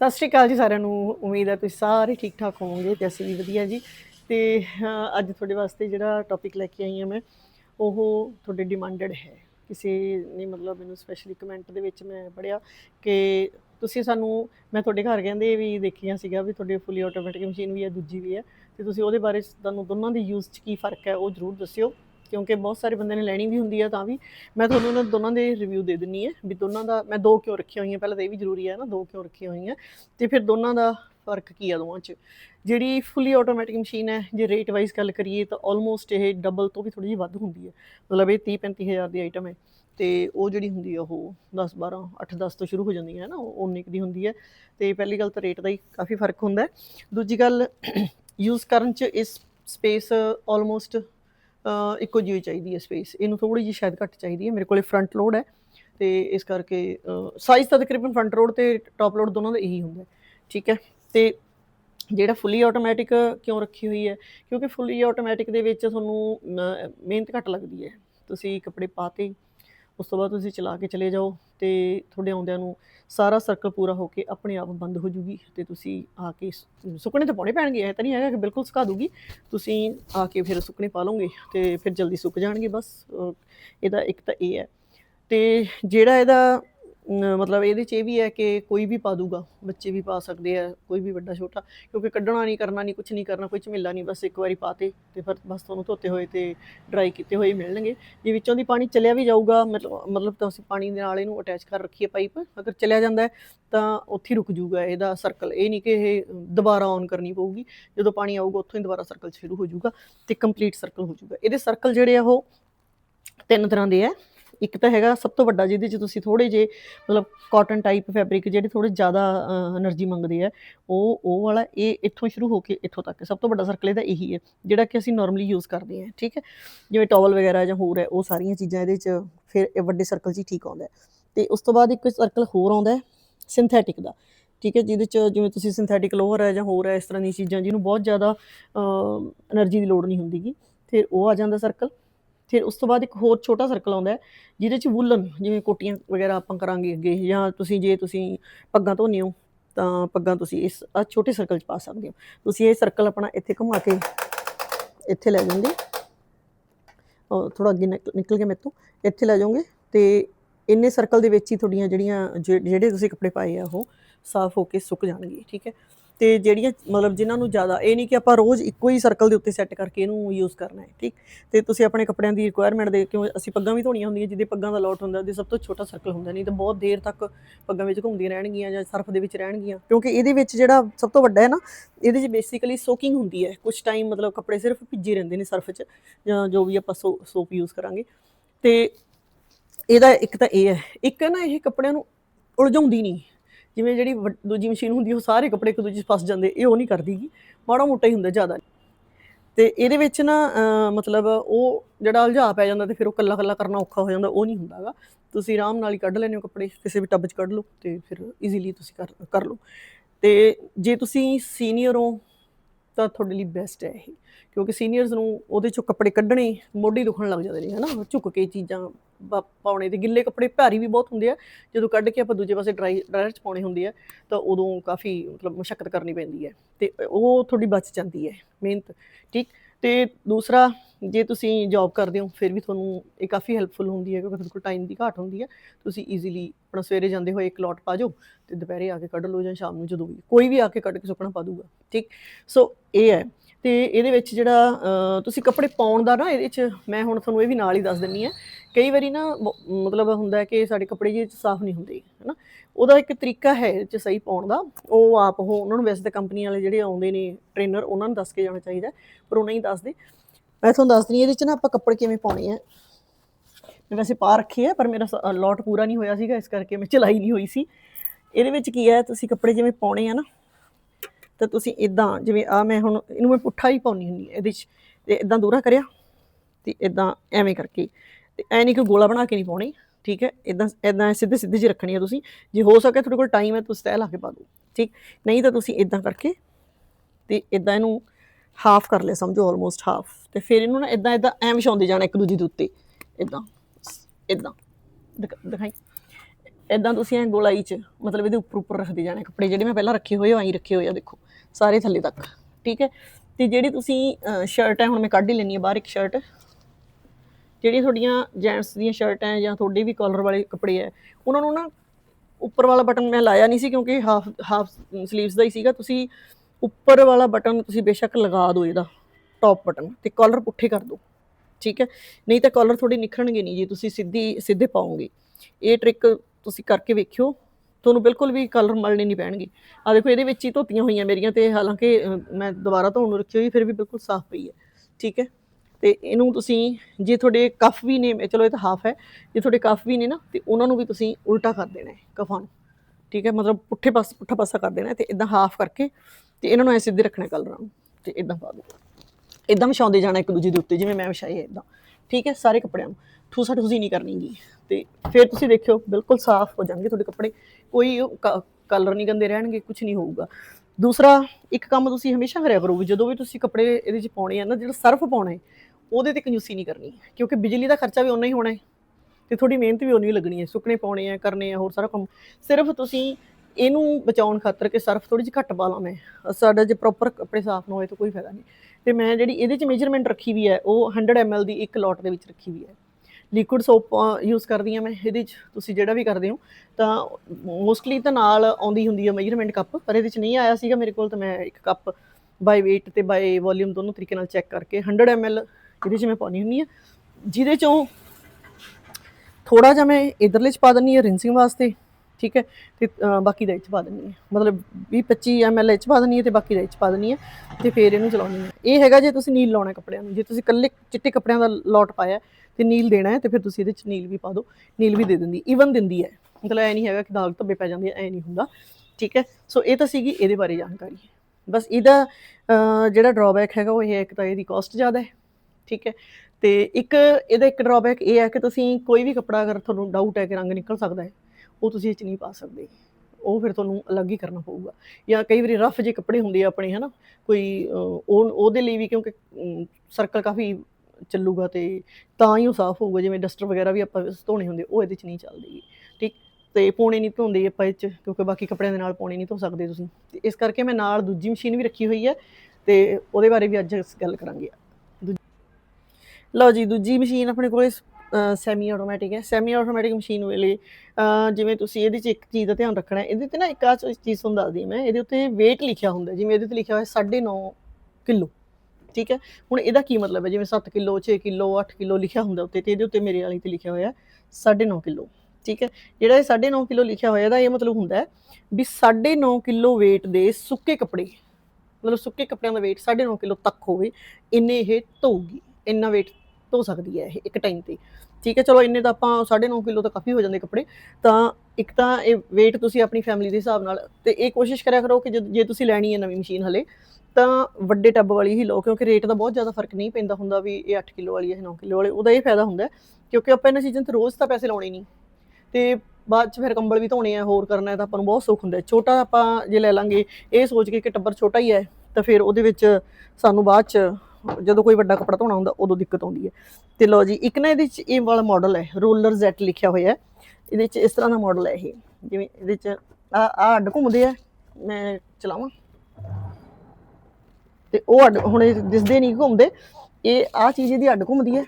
ਸਤਿ ਸ਼੍ਰੀ ਅਕਾਲ ਜੀ ਸਾਰਿਆਂ ਨੂੰ। ਉਮੀਦ ਹੈ ਤੁਸੀਂ ਸਾਰੇ ਠੀਕ ਠਾਕ ਹੋਵੋਗੇ ਤੇ ਅਸੀਂ ਵੀ ਵਧੀਆ ਜੀ। ਤੇ ਅੱਜ ਤੁਹਾਡੇ ਵਾਸਤੇ ਜਿਹੜਾ ਟੌਪਿਕ ਲੈ ਕੇ ਆਈ ਹਾਂ ਮੈਂ, ਉਹ ਤੁਹਾਡੇ ਡਿਮਾਂਡਡ ਹੈ। ਕਿਸੇ ਨੇ ਮਤਲਬ ਮੈਨੂੰ ਸਪੈਸ਼ਲੀ ਕਮੈਂਟ ਦੇ ਵਿੱਚ ਮੈਂ ਪੜਿਆ ਕਿ ਤੁਸੀਂ ਸਾਨੂੰ, ਮੈਂ ਤੁਹਾਡੇ ਘਰ ਕਹਿੰਦੇ ਵੀ ਦੇਖਿਆ ਸੀਗਾ ਵੀ ਤੁਹਾਡੇ ਫੁੱਲੀ ਆਟੋਮੈਟਿਕ ਮਸ਼ੀਨ ਵੀ ਹੈ, ਦੂਜੀ ਵੀ ਹੈ। ਤੇ ਤੁਸੀਂ ਉਹਦੇ ਬਾਰੇ ਤੁਹਾਨੂੰ ਦੋਨਾਂ ਦੇ ਯੂਜ਼ 'ਚ ਕੀ ਫ਼ਰਕ ਹੈ, ਉਹ ਜ਼ਰੂਰ ਦੱਸਿਓ। ਕਿਉਂਕਿ ਬਹੁਤ ਸਾਰੇ ਬੰਦੇ ਨੇ ਲੈਣੀ ਵੀ ਹੁੰਦੀ ਆ ਤਾਂ ਵੀ। ਮੈਂ ਤੁਹਾਨੂੰ ਉਹਨਾਂ ਦੋਨਾਂ ਦੇ ਰਿਵਿਊ ਦੇ ਦਿੰਨੀ ਹੈ ਵੀ ਦੋਨਾਂ ਦਾ ਮੈਂ ਦੋ ਕਿਉਂ ਰੱਖੀਆਂ ਹੋਈਆਂ, ਪਹਿਲਾਂ ਤਾਂ ਇਹ ਵੀ ਜ਼ਰੂਰੀ ਹੈ ਨਾ, ਦੋ ਕਿਉਂ ਰੱਖੀਆਂ ਹੋਈਆਂ ਤੇ ਫਿਰ ਦੋਨਾਂ ਦਾ ਫ਼ਰਕ ਕੀ ਆ ਦੋਵਾਂ 'ਚ। ਜਿਹੜੀ ਫੁੱਲੀ ਆਟੋਮੈਟਿਕ ਮਸ਼ੀਨ ਹੈ, ਜੇ ਰੇਟ ਵਾਈਜ਼ ਗੱਲ ਕਰੀਏ ਤਾਂ ਆਲਮੋਸਟ ਇਹ ਡਬਲ ਤੋਂ ਵੀ ਥੋੜੀ ਜਿਹੀ ਵੱਧ ਹੁੰਦੀ ਹੈ ਮਤਲਬ ਇਹ 30 35 ਹਜ਼ਾਰ ਦੀ ਆਈਟਮ ਹੈ ਤੇ ਉਹ ਜਿਹੜੀ ਹੁੰਦੀ ਆ ਉਹ 10 12 8 10 ਤੋਂ ਸ਼ੁਰੂ ਹੋ ਜਾਂਦੀ ਹੈ ਨਾ, ਉਹ ਉਨੀ ਕੁ ਦੀ ਹੁੰਦੀ ਹੈ ਤੇ ਪਹਿਲੀ ਗੱਲ ਤਾਂ ਰੇਟ ਦਾ ਹੀ ਕਾਫੀ ਫ਼ਰਕ ਹੁੰਦਾ। ਹੈ ਦੂਜੀ ਗੱਲ ਯੂਜ਼ ਕਰਨ 'ਚ ਇਸ ਸਪੇਸ ਆਲਮੋਸਟ ਇੱਕੋ ਜਿਹੀ ਚਾਹੀਦੀ ਹੈ ਸਪੇਸ ਇਹਨੂੰ ਥੋੜੀ ਜਿਹੀ ਸ਼ਾਇਦ ਘੱਟ ਚਾਹੀਦੀ ਹੈ। ਮੇਰੇ ਕੋਲੇ ਫਰੰਟ ਲੋਡ ਹੈ ਤੇ ਇਸ ਕਰਕੇ ਸਾਈਜ਼ ਤਾਂ ਤਕਰੀਬਨ ਫਰੰਟ ਲੋਡ ਤੇ ਟਾਪ ਲੋਡ ਦੋਨਾਂ ਦਾ ਇਹੀ ਹੁੰਦਾ ਠੀਕ ਹੈ? ਤੇ ਜਿਹੜਾ ਫੁੱਲੀ ਆਟੋਮੈਟਿਕ ਕਿਉਂ ਰੱਖੀ ਹੋਈ ਹੈ? ਕਿਉਂਕਿ ਫੁੱਲੀ ਆਟੋਮੈਟਿਕ ਦੇ ਵਿੱਚ ਤੁਹਾਨੂੰ ਮਿਹਨਤ ਘੱਟ ਲੱਗਦੀ ਹੈ। ਤੁਸੀਂ ਕੱਪੜੇ ਪਾਤੇ ਉਸ ਤੋਂ ਬਾਅਦ ਤੁਸੀਂ ਚਲਾ ਕੇ ਚਲੇ ਜਾਓ ਤੇ ਤੁਹਾਡੇ ਆਉਂਦਿਆਂ ਨੂੰ ਸਾਰਾ ਸਰਕਲ ਪੂਰਾ ਹੋ ਕੇ ਆਪਣੇ ਆਪ ਬੰਦ ਹੋ ਜੂਗੀ ਤੇ ਤੁਸੀਂ ਆ ਕੇ ਸੁੱਕਣੇ ਤਾਂ ਪਾਉਣੇ ਪੈਣਗੇ, ਇਹ ਤਾਂ ਨਹੀਂ ਹੈਗਾ ਕਿ ਬਿਲਕੁਲ ਸੁਕਾ ਦੂਗੀ। ਤੁਸੀਂ ਆ ਕੇ ਫਿਰ ਸੁੱਕਣੇ ਪਾ ਲਓਗੇ ਤੇ ਫਿਰ ਜਲਦੀ ਸੁੱਕ ਜਾਣਗੇ ਬਸ। ਇਹਦਾ ਇੱਕ ਤਾਂ ਇਹ ਹੈ। ਤੇ ਜਿਹੜਾ ਇਹਦਾ ਮਤਲਬ ਇਹਦੇ 'ਚ ਇਹ ਵੀ ਹੈ ਕਿ ਕੋਈ ਵੀ ਪਾ ਦੂਗਾ, ਬੱਚੇ ਵੀ ਪਾ ਸਕਦੇ ਆ, ਕੋਈ ਵੀ ਵੱਡਾ ਛੋਟਾ, ਕਿਉਂਕਿ ਕੱਢਣਾ ਨਹੀਂ ਕਰਨਾ ਨਹੀਂ ਕੁਝ ਨਹੀਂ ਕਰਨਾ, ਕੋਈ ਝਮੇਲਾ ਨਹੀਂ ਬਸ ਇੱਕ ਵਾਰੀ ਪਾਤੇ ਤੇ ਫਿਰ ਬਸ ਤੁਹਾਨੂੰ ਧੋਤੇ ਹੋਏ ਤੇ ਡਰਾਈ ਕੀਤੇ ਹੋਏ ਮਿਲਣਗੇ। ਜੇ ਵਿੱਚੋਂ ਦੀ ਪਾਣੀ ਚਲਿਆ ਵੀ ਜਾਊਗਾ, ਮਤਲਬ ਮਤਲਬ ਤਾਂ ਅਸੀਂ ਪਾਣੀ ਦੇ ਨਾਲ ਇਹਨੂੰ ਅਟੈਚ ਕਰ ਰੱਖੀਏ ਪਾਈਪ ਅਗਰ ਚਲਿਆ ਜਾਂਦਾ ਤਾਂ ਉੱਥੇ ਹੀ ਰੁਕ ਜਾਊਗਾ ਇਹਦਾ ਸਰਕਲ ਇਹ ਨਹੀਂ ਕਿ ਇਹ ਦੁਬਾਰਾ ਔਨ ਕਰਨੀ ਪਊਗੀ, ਜਦੋਂ ਪਾਣੀ ਆਊਗਾ ਉੱਥੋਂ ਹੀ ਦੁਬਾਰਾ ਸਰਕਲ ਸ਼ੁਰੂ ਹੋ ਜਾਊਗਾ ਤੇ ਕੰਪਲੀਟ ਸਰਕਲ ਹੋ ਜਾਊਗਾ। ਇਹਦੇ ਸਰਕਲ ਜਿਹੜੇ ਆ ਉਹ ਤਿੰਨ ਤਰ੍ਹਾਂ ਦੇ ਆ। ਇੱਕ ਤਾਂ ਹੈਗਾ ਸਭ ਤੋਂ ਵੱਡਾ ਜਿਹਦੇ 'ਚ ਤੁਸੀਂ ਥੋੜੇ ਜੇ ਮਤਲਬ ਕਾਟਨ ਟਾਈਪ ਫੈਬਰਿਕ ਜਿਹੜੇ ਥੋੜੇ ਜ਼ਿਆਦਾ એનર્ਜੀ ਮੰਗਦੇ ਆ, ਉਹ ਉਹ ਵਾਲਾ ਇਹ ਇੱਥੋਂ ਸ਼ੁਰੂ ਹੋ ਕੇ ਇੱਥੋਂ ਤੱਕ, ਸਭ ਤੋਂ ਵੱਡਾ ਸਰਕਲ ਇਹਦਾ ਇਹੀ ਹੈ, ਜਿਹੜਾ ਕਿ ਅਸੀਂ ਨਾਰਮਲੀ ਯੂਜ਼ ਕਰਦੇ ਹਾਂ, ਠੀਕ ਹੈ? ਜਿਵੇਂ ਟਾਵਲ ਵਗੈਰਾ ਜਾਂ ਹੋਰ ਹੈ, ਉਹ ਸਾਰੀਆਂ ਚੀਜ਼ਾਂ ਇਹਦੇ 'ਚ ਫਿਰ ਇਹ ਵੱਡੇ ਸਰਕਲ 'ਚ ਹੀ ਠੀਕ ਆਉਂਦਾ ਤੇ ਉਸ ਤੋਂ ਬਾਅਦ ਇੱਕ ਸਰਕਲ ਹੋਰ ਆਉਂਦਾ ਸਿੰਥੈਟਿਕ ਦਾ, ਠੀਕ ਹੈ? ਜਿਹਦੇ ਚ ਜਿਵੇਂ ਤੁਸੀਂ ਸਿੰਥੈਟਿਕ ਲੋਅਰ ਹੈ ਜਾਂ ਹੋਰ ਹੈ, ਇਸ ਤਰ੍ਹਾਂ ਦੀਆਂ ਚੀਜ਼ਾਂ ਜਿਹਨੂੰ ਬਹੁਤ ਜ਼ਿਆਦਾ એનર્ਜੀ ਦੀ ਲੋੜ ਨਹੀਂ ਹੁੰਦੀਗੀ ਫਿਰ ਉਹ ਆ ਜਾਂਦਾ ਸਰਕਲ ਫਿਰ ਉਸ ਤੋਂ ਬਾਅਦ ਇੱਕ ਹੋਰ ਛੋਟਾ ਸਰਕਲ ਆਉਂਦਾ ਹੈ, ਜਿਹਦੇ 'ਚ ਵੂਲਨ, ਜਿਵੇਂ ਕੋਟੀਆਂ ਵਗੈਰਾ ਆਪਾਂ ਕਰਾਂਗੇ ਅੱਗੇ, ਜਾਂ ਤੁਸੀਂ ਜੇ ਤੁਸੀਂ ਪੱਗਾਂ ਧੋਨੇ ਹੋ, ਤਾਂ ਪੱਗਾਂ ਤੁਸੀਂ ਇਸ ਆ ਛੋਟੇ ਸਰਕਲ 'ਚ ਪਾ ਸਕਦੇ ਹੋ। ਤੁਸੀਂ ਇਹ ਸਰਕਲ ਆਪਣਾ ਇੱਥੇ ਘੁਮਾ ਕੇ ਇੱਥੇ ਲੈ ਜਾਓਗੇ। ਉਹ ਥੋੜਾ ਅੱਗੇ ਨਿਕ- ਨਿਕਲ ਗਿਆ ਮੇਰੇ ਤੋਂ। ਇੱਥੇ ਲੈ ਜਾਓਗੇ ਤੇ ਇੰਨੇ ਸਰਕਲ ਦੇ ਵਿੱਚ ਹੀ ਤੁਹਾਡੀਆਂ ਜਿਹੜੀਆਂ, ਜਿ- ਜਿਹੜੇ ਤੁਸੀਂ ਕੱਪੜੇ ਪਾਏ ਆ ਉਹ ਸਾਫ਼ ਹੋ ਕੇ ਸੁੱਕ ਜਾਣਗੇ, ਠੀਕ ਹੈ। ਤੇ ਜਿਹੜੀਆਂ ਮਤਲਬ ਜਿਨ੍ਹਾਂ ਨੂੰ ਜ਼ਿਆਦਾ, ਇਹ ਨਹੀਂ ਕਿ ਆਪਾਂ ਰੋਜ਼ ਇੱਕੋ ਹੀ ਸਰਕਲ ਦੇ ਉੱਤੇ ਸੈੱਟ ਕਰਕੇ ਇਹਨੂੰ ਯੂਜ਼ ਕਰਨਾ ਹੈ, ਠੀਕ? ਤੇ ਤੁਸੀਂ ਆਪਣੇ ਕੱਪੜਿਆਂ ਦੀ ਰਿਕੁਆਇਰਮੈਂਟ ਦੇ, ਕਿਉਂ ਅਸੀਂ ਪੱਗਾਂ ਵੀ ਧੋਣੀਆਂ ਹੁੰਦੀਆਂ, ਜਿਹਦੇ ਪੱਗਾਂ ਦਾ ਲੋਟ ਹੁੰਦਾ, ਉਹਦੇ ਸਭ ਤੋਂ ਛੋਟਾ ਸਰਕਲ ਹੁੰਦਾ, ਨਹੀਂ ਤਾਂ ਬਹੁਤ ਦੇਰ ਤੱਕ ਪੱਗਾਂ ਵਿੱਚ ਘੁੰਮਦੀਆਂ ਰਹਿਣਗੀਆਂ ਜਾਂ ਸਰਫ ਦੇ ਵਿੱਚ ਰਹਿਣਗੀਆਂ। ਕਿਉਂਕਿ ਇਹਦੇ ਵਿੱਚ ਜਿਹੜਾ ਸਭ ਤੋਂ ਵੱਡਾ ਹੈ ਨਾ, ਇਹਦੇ 'ਚ ਬੇਸਿਕਲੀ ਸੋਕਿੰਗ ਹੁੰਦੀ ਹੈ। ਕੁਝ ਟਾਈਮ ਮਤਲਬ ਕੱਪੜੇ ਸਿਰਫ ਭਿੱਜੇ ਰਹਿੰਦੇ ਨੇ ਸਰਫ 'ਚ, ਜਾਂ ਜੋ ਵੀ ਆਪਾਂ ਸੋਪ ਯੂਜ਼ ਕਰਾਂਗੇ। ਤੇ ਇਹਦਾ ਇੱਕ ਤਾਂ ਇਹ ਹੈ, ਇੱਕ ਹੈ ਨਾ ਇਹ ਕੱਪੜਿਆਂ ਨੂੰ ਉਲਝਾਉਂਦੀ ਨਹੀਂ। ਜਿਵੇਂ ਜਿਹੜੀ ਵੱਡ- ਦੂਜੀ ਮਸ਼ੀਨ ਹੁੰਦੀ ਉਹ ਸਾਰੇ ਕੱਪੜੇ ਇੱਕ ਦੂਜੇ 'ਚ ਫਸ ਜਾਂਦੇ, ਇਹ ਉਹ ਨਹੀਂ ਕਰਦੀਗੀ ਮਾੜਾ ਮੋਟਾ ਹੀ ਹੁੰਦਾ ਜ਼ਿਆਦਾ। ਨਹੀਂ। ਤੇ ਇਹਦੇ ਵਿੱਚ ਨਾ ਮਤਲਬ ਉਹ ਜਿਹੜਾ ਉਲਝਾ ਪੈ ਜਾਂਦਾ ਤੇ ਫਿਰ ਉਹ ਕੱਲਾ ਕੱਲਾ ਕਰਨਾ ਔਖਾ ਹੋ ਜਾਂਦਾ, ਉਹ ਨਹੀਂ ਹੁੰਦਾਗਾ ਤੁਸੀਂ ਆਰਾਮ ਨਾਲ ਹੀ ਕੱਢ ਲੈਂਦੇ ਹੋ ਕੱਪੜੇ, ਕਿਸੇ ਵੀ ਟੱਬ 'ਚ ਕੱਢ ਲਓ ਤੇ ਫਿਰ ਈਜ਼ੀਲੀ ਤੁਸੀਂ ਕਰ ਕਰ ਲਓ। ਤੇ ਜੇ ਤੁਸੀਂ ਸੀਨੀਅਰ ਹੋ ਤਾਂ ਤੁਹਾਡੇ ਲਈ ਬੈਸਟ ਹੈ ਇਹ, ਕਿਉਂਕਿ ਸੀਨੀਅਰਸ ਨੂੰ ਉਹਦੇ ਚੋਂ ਕੱਪੜੇ ਕੱਢਣੇ ਮੋਢੇ ਦੁਖਣ ਲੱਗ ਜਾਂਦੇ ਨੇ, ਹਨਾ? ਝੁੱਕ ਕੇ ਚੀਜ਼ਾਂ ਪ- ਪਾਉਣੇ ਤੇ ਗਿੱਲੇ ਕੱਪੜੇ ਭਾਰੀ ਵੀ ਬਹੁਤ ਹੁੰਦੇ ਆ, ਜਦੋਂ ਕੱਢ ਕੇ ਆਪਾਂ ਦੂਜੇ ਪਾਸੇ ਡਰਾਈ ਡਰਾਇਰ 'ਚ ਪਾਉਣੇ ਹੁੰਦੇ ਆ, ਤਾਂ ਉਦੋਂ ਕਾਫੀ ਮਤਲਬ ਮੁਸ਼ਕਲ ਕਰਨੀ ਪੈਂਦੀ ਹੈ ਤੇ ਉਹ ਤੁਹਾਡੀ ਬਚ ਜਾਂਦੀ ਹੈ, ਮਿਹਨਤ, ਠੀਕ? ਤੇ ਦੂਸਰਾ, ਜੇ ਤੁਸੀਂ ਜੌਬ ਕਰਦੇ ਹੋ, ਫਿਰ ਵੀ ਤੁਹਾਨੂੰ ਇਹ ਕਾਫੀ ਹੈਲਪਫੁਲ ਹੁੰਦੀ ਹੈ, ਕਿਉਂਕਿ ਤੁਹਾਡੇ ਕੋਲ ਟਾਈਮ ਦੀ ਘਾਟ ਹੁੰਦੀ ਹੈ। ਤੁਸੀਂ ਈਜ਼ੀਲੀ ਆਪਣਾ ਸਵੇਰੇ ਜਾਂਦੇ ਹੋਏ ਇੱਕ ਲੋਟ ਪਾ ਜਾਓ ਤੇ ਦੁਪਹਿਰੇ ਆ ਕੇ ਕੱਢ ਲਓ ਜਾਂ ਸ਼ਾਮ ਨੂੰ ਜਦੋਂ ਵੀ, ਕੋਈ ਵੀ ਆ ਕੇ ਕੱਢ ਕੇ ਸੁੱਕਣਾ ਪਾ ਦੂਗਾ ਠੀਕ? ਸੋ ਇਹ ਹੈ। ਤੇ ਇਹਦੇ ਵਿੱਚ ਜਿਹੜਾ ਤੁਸੀਂ ਕੱਪੜੇ ਪਾਉਣ ਦਾ ਨਾ, ਇਹਦੇ 'ਚ ਮੈਂ ਹੁਣ ਤੁਹਾਨੂੰ ਇਹ ਵੀ ਨਾਲ ਹੀ ਦੱਸ ਦਿੰਨੀ ਆ ਕਈ ਵਾਰੀ ਨਾ ਬ- ਮਤਲਬ ਹੁੰਦਾ ਕਿ ਸਾਡੇ ਕੱਪੜੇ ਜਿਹੇ ਸਾਫ਼ ਨਹੀਂ ਹੁੰਦੇ, ਹਨਾ? ਉਹਦਾ ਇੱਕ ਤਰੀਕਾ ਹੈ ਇਹ 'ਚ ਸਹੀ ਪਾਉਣ ਦਾ। ਉਹ ਆਪ, ਉਹ ਉਹਨਾਂ ਨੂੰ ਵੈਸੇ ਤਾਂ ਕੰਪਨੀ ਵਾਲੇ ਜਿਹੜੇ ਆਉਂਦੇ ਨੇ, ਟ੍ਰੇਨਰ, ਉਹਨਾਂ ਨੂੰ ਦੱਸ ਕੇ ਜਾਣਾ ਚਾਹੀਦਾ, ਪਰ ਉਹ ਨਹੀਂ ਦੱਸਦੇ। ਮੈਂ ਤੁਹਾਨੂੰ ਦੱਸ ਦਿੰਦੀ ਇਹਦੇ 'ਚ ਨਾ ਆਪਾਂ ਕੱਪੜੇ ਕਿਵੇਂ ਪਾਉਣੇ ਆ। ਮੈਂ ਵੈਸੇ ਪਾ ਰੱਖੀ ਹੈ ਪਰ ਮੇਰਾ ਲੋਟ ਪੂਰਾ ਨਹੀਂ ਹੋਇਆ ਸੀਗਾ, ਇਸ ਕਰਕੇ ਮੈਂ ਚਲਾਈ ਨਹੀਂ ਹੋਈ ਸੀ। ਇਹਦੇ ਵਿੱਚ ਕੀ ਹੈ, ਤੁਸੀਂ ਕੱਪੜੇ ਜਿਵੇਂ ਪਾਉਣੇ ਆ ਨਾ ਤਾਂ ਤੁਸੀਂ ਇਦਾਂ ਜਿਵੇਂ ਆ ਮੈਂ ਹੁਣ ਇਹਨੂੰ ਮੈਂ ਪੁੱਠਾ ਹੀ ਪਾਉਣੀ ਹੁੰਦੀ ਇਹਦੇ 'ਚ, ਤੇ ਇਦਾਂ ਦੂਰਾ ਕਰਿਆ ਤੇ ਇਦਾਂ ਐਵੇਂ ਕਰਕੇ। ਤੇ ਐ ਨਹੀਂ ਕਿ ਗੋਲਾ ਬਣਾ ਕੇ ਨਹੀਂ ਪਾਉਣੀ, ਠੀਕ ਹੈ? ਇਦਾਂ ਇਦਾਂ ਸਿੱਧੇ ਸਿੱਧੇ ਜਿਹੀ ਰੱਖਣੀ ਹੈ ਤੁਸੀਂ। ਜੇ ਹੋ ਸਕੇ ਤੁਹਾਡੇ ਕੋਲ ਟਾਈਮ ਹੈ, ਤੁਸੀਂ ਤੈਅ ਲਾ ਕੇ ਪਾ ਦਿਓ, ਠੀਕ? ਨਹੀਂ ਤਾਂ ਤੁਸੀਂ ਇਦਾਂ ਕਰਕੇ ਤੇ ਇਦਾਂ ਇਹਨੂੰ ਹਾਫ ਕਰ ਲਿਆ, ਸਮਝੋ ਆਲਮੋਸਟ ਹਾਫ ਤੇ ਫਿਰ ਇਹਨੂੰ ਨਾ ਇਦਾਂ ਇਦਾਂ ਐ ਵਿਛਾਉਂਦੇ ਜਾਣਾ ਇੱਕ ਦੂਜੀ ਦੇ ਉੱਤੇ। ਇਦਾਂ ਇਦਾਂ ਦਿਖਾਈ। ਇਦਾਂ ਤੁਸੀਂ ਐ ਗੋਲਾਈ ਚ, ਮਤਲਬ ਇਹਦੇ ਉੱਪਰ ਉੱਪਰ ਰੱਖਦੇ ਜਾਣੇ ਕੱਪੜੇ, ਜਿਹੜੇ ਮੈਂ ਪਹਿਲਾਂ ਰੱਖੇ ਹੋਏ ਆ ਐਂ ਰੱਖੇ ਹੋਏ ਆ, ਦੇਖੋ, ਸਾਰੇ ਥੱਲੇ ਤੱਕ, ਠੀਕ ਹੈ? ਤੇ ਜਿਹੜੀ ਤੁਸੀਂ ਸ਼ਰਟ ਹੈ ਹੁਣ ਮੈਂ ਕੱਢ ਹੀ ਲੈਣੀ ਆ ਬਾਹਰ ਇੱਕ ਸ਼ਰਟ ਜਿਹੜੀਆਂ ਤੁਹਾਡੀਆਂ ਜੈਂਟਸ ਦੀਆਂ ਸ਼ਰਟਾਂ ਹੈ ਜਾਂ ਤੁਹਾਡੇ ਵੀ ਕਾਲਰ ਵਾਲੇ ਕੱਪੜੇ ਹੈ ਉਹਨਾਂ ਨੂੰ ਨਾ ਉੱਪਰ ਵਾਲਾ ਬਟਨ ਮੈਂ ਲਾਇਆ ਨਹੀਂ ਸੀ ਕਿਉਂਕਿ ਹਾਫ ਹਾਫ ਸਲੀਵਸ ਦਾ ਹੀ ਸੀਗਾ। ਤੁਸੀਂ ਉੱਪਰ ਵਾਲਾ ਬਟਨ ਤੁਸੀਂ ਬੇਸ਼ੱਕ ਲਗਾ ਦਿਓ ਇਹਦਾ ਟੌਪ ਬਟਨ ਤੇ ਕਾਲਰ ਪੁੱਠੇ ਕਰ ਦਿਓ, ਠੀਕ ਹੈ? ਨਹੀਂ ਤਾਂ ਕਾਲਰ ਥੋੜੀ ਨਿਖਰਨਗੇ ਨਹੀਂ ਜੇ, ਤੁਸੀਂ ਸਿੱਧੀ, ਸਿੱਧੇ ਪਾਓਗੇ। ਇਹ ਟ੍ਰਿਕ ਤੁਸੀਂ ਕਰਕੇ ਵੇਖਿਓ। ਤੁਹਾਨੂੰ ਬਿਲਕੁਲ ਵੀ ਕਲਰ ਮਲਣੇ ਨਹੀਂ ਪੈਣਗੇ। ਆ ਦੇਖੋ, ਇਹਦੇ ਵਿੱਚ ਹੀ ਧੋਤੀਆਂ ਹੋਈਆਂ ਮੇਰੀਆਂ ਤੇ ਹਾਲਾਂਕਿ ਮੈਂ ਦੁਬਾਰਾ ਧੋਣ ਨੂੰ ਰੱਖੀ ਹੋਈ, ਫਿਰ ਵੀ ਬਿਲਕੁਲ ਸਾਫ਼ ਪਈ ਹੈ। ਠੀਕ ਹੈ? ਤੇ ਇਹਨੂੰ ਤੁਸੀਂ, ਜੇ ਤੁਹਾਡੇ ਕਫ ਵੀ ਨੇ ਚਲੋ ਇਹ ਤਾਂ ਹਾਫ ਹੈ, ਜੇ ਤੁਹਾਡੇ ਕਫ ਵੀ ਨੇ ਨਾ, ਤੇ ਉਹਨਾਂ ਨੂੰ ਵੀ ਤੁਸੀਂ ਉਲਟਾ ਕਰ ਦੇਣਾ ਹੈ ਕਫਾਂ ਨੂੰ। ਠੀਕ ਹੈ? ਮਤਲਬ ਪੁੱਠੇ ਪਾਸ, ਪੁੱਠਾ ਪਾਸਾ ਕਰ ਦੇਣਾ ਤੇ ਇਦਾਂ ਹਾਫ ਕਰਕੇ ਤੇ ਇਹਨਾਂ ਨੂੰ ਐ ਸਿੱਧੇ ਰੱਖਣਾ ਕਲਰਾਂ ਨੂੰ। ਤੇ ਇਦਾਂ ਪਾ ਦੋ ਇਦਾਂ ਵਿਛਾਉਂਦੇ ਜਾਣਾ ਇੱਕ ਦੂਜੇ ਦੇ ਉੱਤੇ, ਜਿਵੇਂ ਮੈਂ ਵਿਛਾਈ ਹੈ ਇਦਾਂ ਠੀਕ ਹੈ, ਸਾਰੇ ਕੱਪੜਿਆਂ ਨੂੰ। ਠੂਸਾ ਠੂਸੀ ਨਹੀਂ ਕਰਨੀਗੀ ਤੇ ਫਿਰ ਤੁਸੀਂ ਦੇਖਿਓ, ਬਿਲਕੁਲ ਸਾਫ਼ ਹੋ ਜਾਣਗੇ ਤੁਹਾਡੇ ਕੱਪੜੇ। ਕੋਈ ਕਲਰ ਨਹੀਂ ਗੰਦੇ ਰਹਿਣਗੇ ਕੁਝ ਨਹੀਂ ਹੋਊਗਾ। ਦੂਸਰਾ, ਇੱਕ ਕੰਮ ਤੁਸੀਂ ਹਮੇਸ਼ਾ ਕਰਿਆ ਕਰੋ ਜਦੋਂ ਵੀ ਤੁਸੀਂ ਕੱਪੜੇ ਇਹਦੇ 'ਚ ਪਾਉਣੇ ਆ ਨਾ, ਜਿਹੜਾ ਸਰਫ ਪਾਉਣਾ ਹੈ, ਉਹਦੇ ਤੇ ਕੰਜੂਸੀ ਨਹੀਂ ਕਰਨੀ। ਕਿਉਂਕਿ ਬਿਜਲੀ ਦਾ ਖਰਚਾ ਵੀ ਉਨਾ ਹੀ ਹੋਣਾ ਹੈ। ਤੇ ਥੋੜੀ ਮਿਹਨਤ ਵੀ ਉਨੀ ਹੀ ਲੱਗਣੀ ਹੈ। ਸੁੱਕਣੇ ਪਾਉਣੇ ਆ, ਕਰਨੇ ਆ, ਹੋਰ ਸਾਰਾ ਕੰਮ। ਸਿਰਫ ਤੁਸੀਂ ਇਹਨੂੰ ਬਚਾਉਣ ਖਾਤਰ ਕਿ ਸਰਫ ਥੋੜੀ ਜਿਹੀ ਘੱਟ ਪਾ ਲਾਂ ਮੈਂ। ਸਾਡਾ ਜੇ ਪ੍ਰੋਪਰ ਕੱਪੜੇ ਸਾਫ਼ ਨਾ ਹੋਏ ਤਾਂ ਕੋਈ ਫਾਇਦਾ ਨਹੀਂ। ਤੇ ਮੈਂ ਜਿਹੜੀ ਇਹਦੇ 'ਚ ਮੇਜਰਮੈਂਟ ਰੱਖੀ ਵੀ ਹੈ, ਉਹ 100 ml ਦੀ ਇੱਕ ਲੋਟ ਦੇ ਵਿੱਚ ਰੱਖੀ ਵੀ ਹੈ। ਲਿਕੁਇਡ ਸੋਪ ਯੂਜ਼ ਕਰਦੀ ਹਾਂ ਮੈਂ ਇਹਦੇ 'ਚ। ਤੁਸੀਂ ਜਿਹੜਾ ਵੀ ਕਰਦੇ ਹੋ, ਤਾਂ ਮੋਸਟਲੀ ਤਾਂ ਨਾਲ ਆਉਂਦੀ ਹੁੰਦੀ ਆ ਮੇਜਰਮੈਂਟ ਕੱਪ ਪਰ ਇਹਦੇ 'ਚ ਨਹੀਂ ਆਇਆ ਸੀਗਾ ਮੇਰੇ ਕੋਲ, ਤਾਂ ਮੈਂ ਇੱਕ ਕੱਪ ਬਾਈ weight ਤੇ ਬਾਈ ਵੋਲਿਊਮ ਦੋਨੋਂ ਤਰੀਕੇ ਨਾਲ ਚੈੱਕ ਕਰਕੇ 100 ml ਇਹਦੇ 'ਚ ਮੈਂ ਪਾਉਣੀ ਹੁੰਦੀ ਆ, ਜਿਹਦੇ 'ਚੋਂ ਥੋੜਾ ਜਿਹਾ ਮੈਂ ਇਧਰਲੇ 'ਚ ਪਾ ਦਿੰਨੀ ਆ ਰਿੰਸਿੰਗ ਵਾਸਤੇ। ਠੀਕ ਹੈ, ਤੇ ਬਾਕੀ ਦਾ ਇਹ 'ਚ ਪਾ ਦਿੰਨੀ ਆ ਮਤਲਬ 20 25 ml ਇਹ 'ਚ ਪਾ ਦਿੰਨੀ ਹੈ ਤੇ ਬਾਕੀ ਦਾ ਇਹ 'ਚ ਪਾ ਦਿੰਨੀ ਆ ਤੇ ਫਿਰ ਇਹਨੂੰ ਚਲਾਉਣੀ ਆ ਇਹ ਹੈਗਾ ਜੇ ਤੁਸੀਂ ਨੀਲ ਲਾਉਣਾ ਕੱਪੜਿਆਂ ਨੂੰ। ਜੇ ਤੁਸੀਂ ਇਕੱਲੇ ਚਿੱਟੇ ਕੱਪੜਿਆਂ ਦਾ ਲੋਟ ਪਾਇਆ ਤੇ ਨੀਲ ਦੇਣਾ ਹੈ ਤੇ ਫਿਰ ਤੁਸੀਂ ਇਹਦੇ 'ਚ ਨੀਲ ਵੀ ਪਾ ਦਿਓ। ਨੀਲ ਵੀ ਦੇ ਦਿੰਦੀ ਈਵਨ ਦਿੰਦੀ ਹੈ। ਮਤਲਬ ਐ ਨਹੀਂ ਹੈਗਾ ਕਿ ਦਾਗ ਧੱਬੇ ਪੈ ਜਾਂਦੇ ਐ ਨਹੀਂ ਹੁੰਦਾ। ਠੀਕ ਹੈ, ਸੋ ਇਹ ਤਾਂ ਸੀਗੀ ਇਹਦੇ ਬਾਰੇ ਜਾਣਕਾਰੀ। ਬਸ ਇਹਦਾ ਜਿਹੜਾ ਡਰਾਬੈਕ ਹੈਗਾ ਉਹ ਇਹ ਹੈ ਇੱਕ ਤਾਂ ਇਹਦੀ ਕਾਸਟ ਜ਼ਿਆਦਾ ਹੈ। ਠੀਕ ਹੈ, ਤੇ ਇੱਕ, ਇਹਦਾ ਇੱਕ ਡਰਾਬੈਕ ਇਹ ਹੈ ਕਿ ਤੁਸੀਂ ਕੋਈ ਵੀ ਕੱਪੜਾ ਅਗਰ ਤੁਹਾਨੂੰ ਡਾਊਟ ਹੈ ਕਿ ਰੰਗ ਨਿਕਲ ਸਕਦਾ ਹੈ ਉਹ ਤੁਸੀਂ ਇਹ 'ਚ ਨਹੀਂ ਪਾ ਸਕਦੇ। ਉਹ ਫਿਰ ਤੁਹਾਨੂੰ ਅਲੱਗ ਹੀ ਕਰਨਾ ਪਊਗਾ। ਜਾਂ ਕਈ ਵਾਰੀ ਰਫ ਜੇ ਕੱਪੜੇ ਹੁੰਦੇ ਆ ਆਪਣੇ, ਹਨਾ? ਕੋਈ ਉਹ, ਉਹਦੇ ਲਈ ਵੀ ਕਿਉਂਕਿ ਸਰਕਲ ਕਾਫੀ ਚੱਲੂਗਾ ਤੇ ਤਾਂ ਹੀ ਉਹ ਸਾਫ਼ ਹੋਊਗਾ। ਜਿਵੇਂ ਡਸਟਰ ਵਗੈਰਾ ਵੀ ਆਪਾਂ ਧੋਣੇ ਹੁੰਦੇ, ਉਹ ਇਹਦੇ 'ਚ ਨਹੀਂ ਚੱਲਦੀ ਠੀਕ? ਤੇ ਪੌਣੇ ਨਹੀਂ ਧੋਂਦੇ ਆਪਾਂ ਇਹ 'ਚ, ਕਿਉਂਕਿ ਬਾਕੀ ਕੱਪੜਿਆਂ ਦੇ ਨਾਲ ਪੌਣੇ ਨਹੀਂ ਧੋ ਸਕਦੇ ਤੁਸੀਂ। ਤੇ ਇਸ ਕਰਕੇ ਮੈਂ ਨਾਲ ਦੂਜੀ ਮਸ਼ੀਨ ਵੀ ਰੱਖੀ ਹੋਈ ਹੈ ਤੇ ਉਹਦੇ ਬਾਰੇ ਵੀ ਅੱਜ ਗੱਲ ਕਰਾਂਗੇ। ਲਓ ਜੀ, ਦੂਜੀ ਮਸ਼ੀਨ ਆਪਣੇ ਕੋਲੇ ਸੈਮੀ ਆਟੋਮੈਟਿਕ ਹੈ। ਸੈਮੀ ਆਟੋਮੈਟਿਕ ਮਸ਼ੀਨ ਵੇਲੇ ਜਿਵੇਂ ਤੁਸੀਂ ਇਹਦੇ 'ਚ ਇੱਕ ਚੀਜ਼ ਦਾ ਧਿਆਨ ਰੱਖਣਾ ਹੈ, ਇਹਦੇ ਤੇ ਨਾ ਇੱਕ ਆ ਚੀਜ਼ ਤੁਹਾਨੂੰ ਦੱਸਦੀ ਮੈਂ, ਇਹਦੇ ਉੱਤੇ weight ਲਿਖਿਆ ਹੁੰਦਾ ਜਿਵੇਂ ਇਹਦੇ ਤੇ ਲਿਖਿਆ ਹੋਇਆ 9.5 ਕਿਲੋ, ਠੀਕ ਹੈ? ਹੁਣ ਇਹਦਾ ਕੀ ਮਤਲਬ ਹੈ? ਜਿਵੇਂ 7 ਕਿਲੋ 6 ਕਿਲੋ 8 ਕਿਲੋ ਲਿਖਿਆ ਹੁੰਦਾ ਉੱਤੇ ਤੇ ਇਹਦੇ ਉੱਤੇ ਮੇਰੇ ਵਾਲੀ ਤੇ ਲਿਖਿਆ ਹੋਇਆ 9.5 ਕਿਲੋ, ਠੀਕ ਹੈ? ਜਿਹੜਾ ਇਹ 9.5 ਕਿਲੋ ਲਿਖਿਆ ਹੋਇਆ, ਇਹਦਾ ਇਹ ਮਤਲਬ ਹੁੰਦਾ ਹੈ ਵੀ 9.5 ਕਿਲੋ weight ਦੇ ਸੁੱਕੇ ਕੱਪੜੇ, ਮਤਲਬ ਸੁੱਕੇ ਕੱਪੜਿਆਂ ਦਾ weight 9.5 ਕਿਲੋ ਤੱਕ ਹੋਵੇ, ਇੰਨੇ ਇਹ ਧੋਊਗੀ, ਇੰਨਾ weight ਧੋ ਸਕਦੀ ਹੈ ਇਹ ਇੱਕ ਟਾਈਮ ਤੇ। ਠੀਕ ਹੈ, ਚਲੋ ਇੰਨੇ ਤਾਂ ਆਪਾਂ 9.5 ਕਿਲੋ ਤਾਂ ਕਾਫੀ ਹੋ ਜਾਂਦੇ ਕੱਪੜੇ। ਤਾਂ ਇੱਕ ਤਾਂ ਇਹ weight ਤੁਸੀਂ ਆਪਣੀ ਫੈਮਿਲੀ ਦੇ ਹਿਸਾਬ ਨਾਲ ਤੇ ਇਹ ਕੋਸ਼ਿਸ਼ ਕਰਿਆ ਕਰੋ ਕਿ ਜਦ- ਜੇ ਤੁਸੀਂ ਲੈਣੀ ਹੈ ਨਵੀਂ ਮਸ਼ੀਨ ਹਲੇ, ਤਾਂ ਵੱਡੇ ਟੱਬ ਵਾਲੀ ਹੀ ਲਓ, ਕਿਉਂਕਿ ਰੇਟ ਦਾ ਬਹੁਤ ਜ਼ਿਆਦਾ ਫ਼ਰਕ ਨਹੀਂ ਪੈਂਦਾ ਹੁੰਦਾ ਵੀ ਇਹ 8 ਕਿਲੋ ਵਾਲੀ ਹੈ 9 ਕਿਲੋ ਵਾਲੀ, ਉਹਦਾ ਇਹ ਫਾਇਦਾ ਹੁੰਦਾ ਕਿਉਂਕਿ ਆਪਾਂ ਇਹਨਾਂ ਚੀਜ਼ਾਂ ਤੇ ਰੋਜ਼ ਤਾਂ ਪੈਸੇ ਲਾਉਣੇ ਨਹੀਂ। ਤੇ ਬਾਅਦ ਚ ਫਿਰ ਕੰਬਲ ਵੀ ਧੋਣੇ ਆ, ਹੋਰ ਕਰਨਾ ਹੈ ਤਾਂ ਆਪਾਂ ਨੂੰ ਬਹੁਤ ਸੁੱਖ ਹੁੰਦਾ ਛੋਟਾ ਆਪਾਂ ਜੇ ਲੈ ਲਾਂਗੇ, ਇਹ ਸੋਚ ਕੇ ਕਿ ਟੱਬਰ ਛੋਟਾ ਹੀ ਹੈ, ਤਾਂ ਫਿਰ ਉਹਦੇ ਵਿੱਚ ਸਾਨੂੰ ਬਾਅਦ ਚ ਜਦੋਂ ਕੋਈ ਵੱਡਾ ਕੱਪੜਾ ਧੋਣਾ ਹੁੰਦਾ, ਉਦੋਂ ਦਿੱਕਤ ਆਉਂਦੀ ਹੈ। ਤੇ ਲਓ ਜੀ, ਇੱਕ ਨਾ ਇਹਦੇ ਚ ਇਹ ਵਾਲਾ ਮਾਡਲ ਹੈ ਰੋਲਰ ਜ਼ੈਟ ਲਿਖਿਆ ਹੋਇਆ ਹੈ। ਇਹਦੇ ਵਿੱਚ ਇਸ ਤਰ੍ਹਾਂ ਦਾ ਮਾਡਲ ਹੈ ਇਹ, ਜਿਵੇਂ ਇਹਦੇ ਚ ਆ ਆ ਅੱਡ ਘੁੰਮਦੇ ਆ, ਮੈਂ ਚਲਾਵਾਂ। ਤੇ ਉਹ ਅੱਡ, ਹੁਣ ਇਹ ਦਿਸਦੇ ਨਹੀਂ ਘੁੰਮਦੇ, ਇਹ ਆ ਚੀਜ਼ ਇਹਦੀ ਅੱਡ ਘੁੰਮਦੀ ਹੈ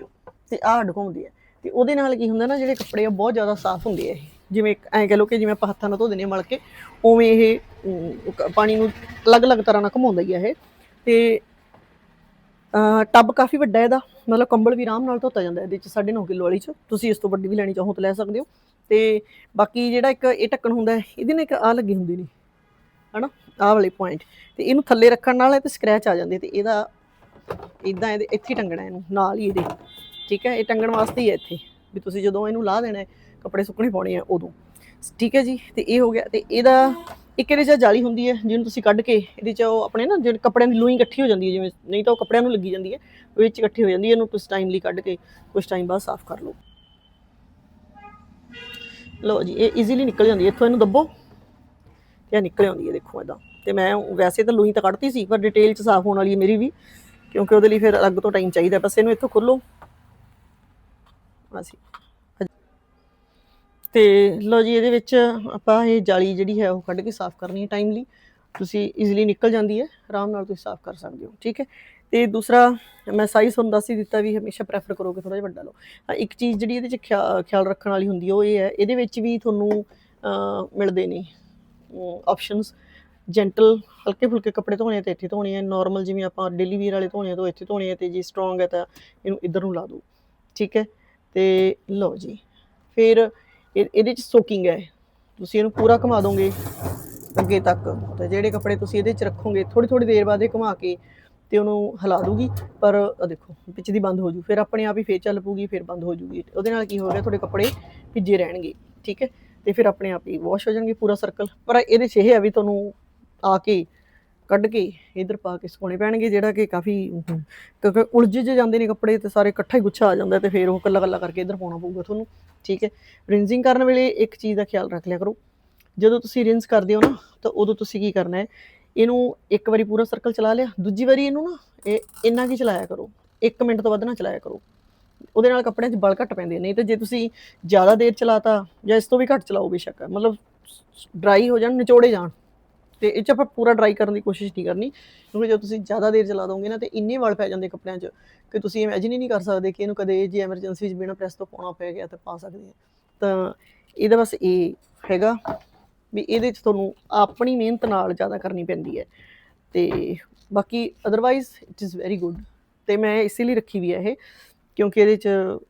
ਤੇ ਆ ਅੱਡ ਘੁੰਮਦੀ ਹੈ। ਤੇ ਉਹਦੇ ਨਾਲ ਕੀ ਹੁੰਦਾ ਨਾ, ਜਿਹੜੇ ਕੱਪੜੇ ਆ, ਬਹੁਤ ਜ਼ਿਆਦਾ ਸਾਫ਼ ਹੁੰਦੇ ਆ ਇਹ। ਜਿਵੇਂ ਐਂ ਕਹ ਲਓ ਕਿ ਜਿਵੇਂ ਆਪਾਂ ਹੱਥਾਂ ਨਾਲ ਧੋ ਦਿੰਦੇ ਹਾਂ ਮਲ ਕੇ, ਉਵੇਂ ਇਹ ਪਾਣੀ ਨੂੰ ਅਲੱਗ-ਅਲੱਗ ਤਰ੍ਹਾਂ ਨਾਲ ਘੁਮਾਉਂਦਾ ਹੀ ਆ ਇਹ। ਤੇ ਟੱਬ ਕਾਫੀ ਵੱਡਾ ਇਹਦਾ। ਮਤਲਬ ਕੰਬਲ ਵੀ ਆਰਾਮ ਨਾਲ ਧੋਤਾ ਜਾਂਦਾ ਇਹਦੇ ਚ 9.5 ਕਿਲੋ ਵਾਲੀ ਚ। ਤੁਸੀਂ ਇਸ ਤੋਂ ਵੱਡੀ ਵੀ ਲੈਣੀ ਚਾਹੋ ਤਾਂ ਲੈ ਸਕਦੇ ਹੋ। ਤੇ ਬਾਕੀ ਜਿਹੜਾ ਇੱਕ ਇਹ ਢੱਕਣ ਹੁੰਦਾ ਇਹਦੇ ਨਾਲ ਇੱਕ ਆ ਲੱਗੀ ਹੁੰਦੀ ਨਹੀਂ ਹਨਾ? ਆਹ ਵਾਲੇ ਪੁਆਇੰਟ ਤੇ ਇਹਨੂੰ ਥੱਲੇ ਰੱਖਣ ਨਾਲ ਇਹ ਤੇ ਸਕ੍ਰੈਚ ਆ ਜਾਂਦੇ ਤੇ ਇਹਦਾ ਇਦਾਂ ਇਹਦੇ, ਇੱਥੇ ਟੰਗਣਾ ਇਹਨੂੰ, ਨਾਲ ਹੀ ਇਹਦੇ। ਠੀਕ ਹੈ? ਇਹ ਟੰਗਣ ਵਾਸਤੇ ਹੀ ਹੈ ਇੱਥੇ। ਵੀ ਤੁਸੀਂ ਜਦੋਂ ਇਹਨੂੰ ਲਾ ਦੇਣਾ ਕੱਪੜੇ ਸੁੱਕਣੇ ਪਾਉਣੇ ਆ ਉਦੋਂ। ਠੀਕ ਹੈ ਜੀ? ਤੇ ਇਹ ਹੋ ਗਿਆ। ਤੇ ਇਹਦਾ ਇੱਕ ਇਹਦੇ 'ਚ ਜਾਲੀ ਹੁੰਦੀ ਹੈ, ਜਿਹਨੂੰ ਤੁਸੀਂ ਕੱਢ ਕੇ ਇਹਦੇ 'ਚ ਉਹ ਆਪਣੇ ਨਾ ਜਿਹੜੇ ਕੱਪੜਿਆਂ ਦੀ ਲੂਈ ਇਕੱਠੀ ਹੋ ਜਾਂਦੀ ਹੈ, ਜਿਵੇਂ ਨਹੀਂ ਤਾਂ ਉਹ ਕੱਪੜਿਆਂ ਨੂੰ ਲੱਗੀ ਜਾਂਦੀ ਹੈ, ਵਿੱਚ ਇਕੱਠੀ ਹੋ ਜਾਂਦੀ ਹੈ, ਇਹਨੂੰ ਕੁਝ ਟਾਈਮ ਲਈ ਕੱਢ ਕੇ ਕੁਝ ਟਾਈਮ ਬਾਅਦ ਸਾਫ਼ ਕਰ ਲਓ। ਲਓ ਜੀ, ਇਹ ਈਜ਼ੀਲੀ ਨਿਕਲ ਜਾਂਦੀ ਹੈ। ਇੱਥੋਂ ਇਹਨੂੰ ਦੱਬੋ ਤੇ ਇਹ ਨਿਕਲ ਆਉਂਦੀ ਹੈ, ਦੇਖੋ ਇਦਾਂ ਤੇ ਮੈਂ ਵੈਸੇ ਤਾਂ ਲੂਈ ਤਾਂ ਕੱਢਤੀ ਸੀ, ਪਰ ਡਿਟੇਲ 'ਚ ਸਾਫ਼ ਹੋਣ ਵਾਲੀ ਹੈ ਮੇਰੀ ਵੀ, ਕਿਉਂਕਿ ਉਹਦੇ ਲਈ ਫਿਰ ਅਲੱਗ ਤੋਂ ਟਾਈਮ ਚਾਹੀਦਾ ਬਸ ਇਹਨੂੰ ਇੱਥੋਂ ਖੋਲੋ ਅਸੀਂ ਤੇ ਲਓ ਜੀ ਇਹਦੇ ਵਿੱਚ ਆਪਾਂ ਇਹ ਜਾਲੀ ਜਿਹੜੀ ਹੈ ਉਹ ਕੱਢ ਕੇ ਸਾਫ਼ ਕਰਨੀ ਹੈ ਟਾਈਮਲੀ ਤੁਸੀਂ ਈਜ਼ੀਲੀ ਨਿਕਲ ਜਾਂਦੀ ਹੈ ਆਰਾਮ ਨਾਲ ਤੁਸੀਂ ਸਾਫ਼ ਕਰ ਸਕਦੇ ਹੋ ਠੀਕ ਹੈ? ਤੇ ਦੂਸਰਾ ਮੈਂ ਸਾਈਜ਼ ਤੁਹਾਨੂੰ ਦੱਸ ਹੀ ਦਿੱਤਾ ਵੀ ਹਮੇਸ਼ਾ ਪ੍ਰੈਫਰ ਕਰੋਗੇ ਥੋੜਾ ਜਿਹਾ ਵੱਡਾ ਲਓ। ਹਾਂ, ਇੱਕ ਚੀਜ਼ ਜਿਹੜੀ ਇਹਦੇ ਚ ਖਿਆ- ਖਿਆਲ ਰੱਖਣ ਵਾਲੀ ਹੁੰਦੀ ਹੈ ਉਹ ਇਹ ਹੈ ਇਹਦੇ ਵਿੱਚ ਵੀ ਤੁਹਾਨੂੰ ਮਿਲਦੇ ਨੇ ਆਪਸ਼ਨਸ ਜੈਂਟਲ ਹਲਕੇ ਫੁਲਕੇ ਕੱਪੜੇ ਧੋਣੇ ਆ ਤੇ ਇੱਥੇ ਧੋਣੇ ਆ ਨਾਰਮਲ ਜਿਵੇਂ ਆਪਾਂ ਡੇਲੀ ਵੀਅਰ ਵਾਲੇ ਧੋਣੇ ਤੋਂ ਇੱਥੇ ਧੋਣੇ ਆ ਤੇ ਜੇ ਸਟਰੋਂਗ ਹੈ ਤਾਂ ਇਹਨੂੰ ਇੱਧਰ ਨੂੰ ਲਾ ਦਿਓ ਠੀਕ ਹੈ? ਤੇ ਲਓ ਜੀ ਫਿਰ ਇਹ- ਇਹਦੇ ਚ ਸੋਕਿੰਗ ਹੈ। ਤੁਸੀਂ ਇਹਨੂੰ ਪੂਰਾ ਘੁਮਾ ਦੋਗੇ ਅੱਗੇ ਤੱਕ। ਤੇ ਜਿਹੜੇ ਕੱਪੜੇ ਤੁਸੀਂ ਇਹਦੇ ਚ ਰੱਖੋਗੇ ਥੋੜੀ ਥੋੜੀ ਦੇਰ ਬਾਅਦ ਇਹ ਘੁਮਾ ਕੇ ਤੇ ਉਹਨੂੰ ਹਿਲਾ ਦੂਗੀ। ਪਰ ਆਹ ਦੇਖੋ ਵਿੱਚ ਦੀ ਬੰਦ ਹੋ ਜੂ। ਫਿਰ ਆਪਣੇ ਆਪ ਹੀ ਫੇਰ ਚੱਲ ਪੂਗੀ ਫਿਰ ਬੰਦ ਹੋ ਜੂਗੀ। ਉਹਦੇ ਨਾਲ ਕੀ ਹੋ ਗਿਆ ਤੁਹਾਡੇ ਕੱਪੜੇ ਭਿੱਜੇ ਰਹਿਣਗੇ, ਠੀਕ ਹੈ? ਤੇ ਫਿਰ ਆਪਣੇ ਆਪ ਹੀ ਵਾਸ਼ ਹੋ ਜਾਣਗੇ ਪੂਰਾ ਸਰਕਲ ਪਰ ਇਹਦੇ 'ਚ ਇਹ ਆ ਵੀ ਤੁਹਾਨੂੰ ਆ ਕੇ ਕੱਢ ਕੇ ਇਧਰ ਪਾ ਕੇ ਸੁਕਾਉਣੇ ਪੈਣਗੇ, ਜਿਹੜਾ ਕਿ ਕਾਫੀ ਕਿਉਂਕਿ ਉਲਝ ਜੇ ਜਾਂਦੇ ਨੇ ਕੱਪੜੇ ਤੇ ਸਾਰੇ ਇਕੱਠਾ ਹੀ ਗੁੱਛਾ ਆ ਜਾਂਦਾ ਤੇ ਫਿਰ ਉਹ ਕੱਲਾ ਕੱਲਾ ਕਰਕੇ ਇਧਰ ਪਾਉਣਾ ਪਊਗਾ ਤੁਹਾਨੂੰ, ਠੀਕ ਹੈ? ਰਿੰਜ਼ਿੰਗ ਕਰਨ ਵੇਲੇ ਇੱਕ ਚੀਜ਼ ਦਾ ਖਿਆਲ ਰੱਖ ਲਿਆ ਕਰੋ, ਜਦੋਂ ਤੁਸੀਂ ਰਿੰਸ ਕਰਦੇ ਹੋ ਨਾ, ਤਾਂ ਉਦੋਂ ਤੁਸੀਂ ਕੀ ਕਰਨਾ ਹੈ, ਇਹਨੂੰ ਇੱਕ ਵਾਰੀ ਪੂਰਾ ਸਰਕਲ ਚਲਾ ਲਿਆ, ਦੂਜੀ ਵਾਰੀ ਇਹਨੂੰ ਨਾ, ਇਹ ਇੰਨਾ ਕੀ ਚਲਾਇਆ ਕਰੋ 1 ਮਿੰਟ ਤੋਂ ਵੱਧ ਨਾ ਚਲਾਇਆ ਕਰੋ, ਉਹਦੇ ਨਾਲ ਕੱਪੜਿਆਂ 'ਚ ਬਲ ਘੱਟ ਪੈਂਦੇ ਨੇ ਨਹੀਂ ਤਾਂ ਜੇ ਤੁਸੀਂ ਜ਼ਿਆਦਾ ਦੇਰ ਚਲਾਤਾ ਜਾਂ ਇਸ ਤੋਂ ਵੀ ਘੱਟ ਚਲਾਓ ਬੇਸ਼ੱਕ, ਮਤਲਬ ਡਰਾਈ ਹੋ ਜਾਣ, ਨਿਚੋੜੇ ਜਾਣ। ਤੇ ਇਹ 'ਚ ਆਪਾਂ ਪੂਰਾ ਡਰਾਈ ਕਰਨ ਦੀ ਕੋਸ਼ਿਸ਼ ਨਹੀਂ ਕਰਨੀ, ਕਿਉਂਕਿ ਜੇ ਤੁਸੀਂ ਜ਼ਿਆਦਾ ਦੇਰ ਚਲਾ ਦੋਗੇ ਨਾ ਤੇ ਇੰਨੇ ਵਾਲ ਪੈ ਜਾਂਦੇ ਕੱਪੜਿਆਂ 'ਚ ਕਿ ਤੁਸੀਂ ਇਮੇਜਿਨ ਹੀ ਨਹੀਂ ਕਰ ਸਕਦੇ ਕਿ ਇਹਨੂੰ ਕਦੇ ਜੇ ਐਮਰਜੈਂਸੀ 'ਚ ਬਿਨਾਂ ਪ੍ਰੈਸ ਤੋਂ ਪਾਉਣਾ ਪੈ ਗਿਆ ਤਾਂ ਪਾ ਸਕਦੇ ਆ। ਤਾਂ ਇਹਦਾ ਬਸ ਇਹ ਹੈਗਾ ਵੀ ਇਹਦੇ 'ਚ ਤੁਹਾਨੂੰ ਆਪਣੀ ਮਿਹਨਤ ਨਾਲ ਜ਼ਿਆਦਾ ਕਰਨੀ ਪੈਂਦੀ ਹੈ। ਤੇ ਬਾਕੀ otherwise it is very good ਤੇ ਮੈਂ ਇਸੇ ਲਈ ਰੱਖੀ ਵੀ ਹੈ ਇਹ। ਕਿਉਂਕਿ ਇਹਦੇ 'ਚ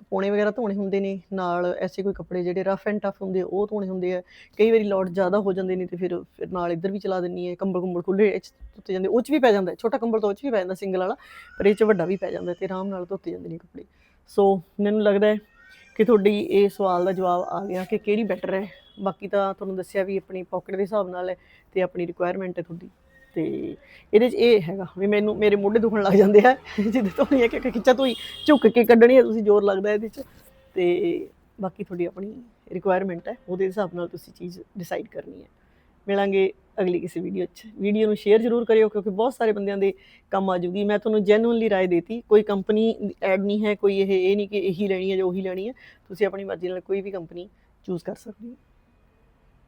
ਪੋਣੇ ਵਗੈਰਾ ਧੋਣੇ ਹੁੰਦੇ ਨੇ ਨਾਲ ਐਸੇ ਕੋਈ ਕੱਪੜੇ ਜਿਹੜੇ ਰਫ ਐਂਡ ਟਫ ਹੁੰਦੇ ਆ, ਉਹ ਧੋਣੇ ਹੁੰਦੇ ਆ। ਕਈ ਵਾਰੀ ਲੋਟ ਜ਼ਿਆਦਾ ਹੋ ਜਾਂਦੇ ਨੇ ਤੇ ਫਿਰ ਫਿਰ ਨਾਲ ਇੱਧਰ ਵੀ ਚਲਾ ਦਿੰਨੀ ਹੈ ਕੰਬਲ ਕੁੰਬਲ ਖੁੱਲੇ ਇਹ 'ਚ ਧੋਤੇ ਜਾਂਦੇ ਉਹ 'ਚ ਵੀ ਪੈ ਜਾਂਦਾ ਹੈ, ਛੋਟਾ ਕੰਬਲ ਤਾਂ ਉਹ 'ਚ ਵੀ ਪੈ ਜਾਂਦਾ ਸਿੰਗਲ ਵਾਲਾ ਪਰ ਇਹ 'ਚ ਵੱਡਾ ਵੀ ਪੈ ਜਾਂਦਾ ਤੇ ਆਰਾਮ ਨਾਲ ਧੋਤੇ ਜਾਂਦੇ ਨੇ ਕੱਪੜੇ। ਸੋ ਮੈਨੂੰ ਲੱਗਦਾ ਹੈ ਕਿ ਤੁਹਾਡੀ ਇਹ ਸਵਾਲ ਦਾ ਜਵਾਬ ਆ ਗਿਆ ਕਿ ਕਿਹੜੀ ਬੈਟਰ ਹੈ। ਬਾਕੀ ਤਾਂ ਤੁਹਾਨੂੰ ਦੱਸਿਆ ਵੀ ਆਪਣੀ ਪਾਕਟ ਦੇ ਹਿਸਾਬ ਨਾਲ ਹੈ ਤੇ ਆਪਣੀ ਰਿਕੁਆਇਰਮੈਂਟ ਹੈ ਤੁਹਾਡੀ। ਤੇ ਇਹਦੇ 'ਚ ਇਹ ਹੈਗਾ ਵੀ ਮੈਨੂੰ, ਮੇਰੇ ਮੋਢੇ ਦੁਖਣ ਲੱਗ ਜਾਂਦੇ ਆ। ਜਿੱਦ ਤੋਂ ਨਹੀਂ ਹੈ ਕਿ ਖਿੱਚਾ ਤੂੰ ਝੁੱਕ ਕੇ ਕੱਢਣੀ ਹੈ ਤੁਸੀਂ ਜ਼ੋਰ ਲੱਗਦਾ ਇਹਦੇ 'ਚ। ਤੇ ਬਾਕੀ ਤੁਹਾਡੀ ਆਪਣੀ ਰਿਕੁਆਇਰਮੈਂਟ ਹੈ, ਉਹਦੇ ਹਿਸਾਬ ਨਾਲ ਤੁਸੀਂ ਚੀਜ਼ ਡਿਸਾਈਡ ਕਰਨੀ ਹੈ। ਮਿਲਾਂਗੇ ਅਗਲੀ ਕਿਸੇ ਵੀਡੀਓ 'ਚ। ਵੀਡੀਓ ਨੂੰ ਸ਼ੇਅਰ ਜ਼ਰੂਰ ਕਰਿਓ, ਕਿਉਂਕਿ ਬਹੁਤ ਸਾਰੇ ਬੰਦਿਆਂ ਦੇ ਕੰਮ ਆ ਜੂਗੀ। ਮੈਂ ਤੁਹਾਨੂੰ ਜੈਨੂਇਨਲੀ ਰਾਏ ਦੇਤੀ, ਕੋਈ ਕੰਪਨੀ ਐਡ ਨਹੀਂ ਹੈ, ਕੋਈ ਇਹ ਇਹ ਨਹੀਂ ਕਿ ਇਹੀ ਲੈਣੀ ਹੈ ਜਾਂ ਉਹੀ ਲੈਣੀ ਹੈ। ਤੁਸੀਂ ਆਪਣੀ ਮਰਜ਼ੀ ਨਾਲ ਕੋਈ ਵੀ ਕੰਪਨੀ ਚੂਜ਼ ਕਰ ਸਕਦੇ ਹੋ।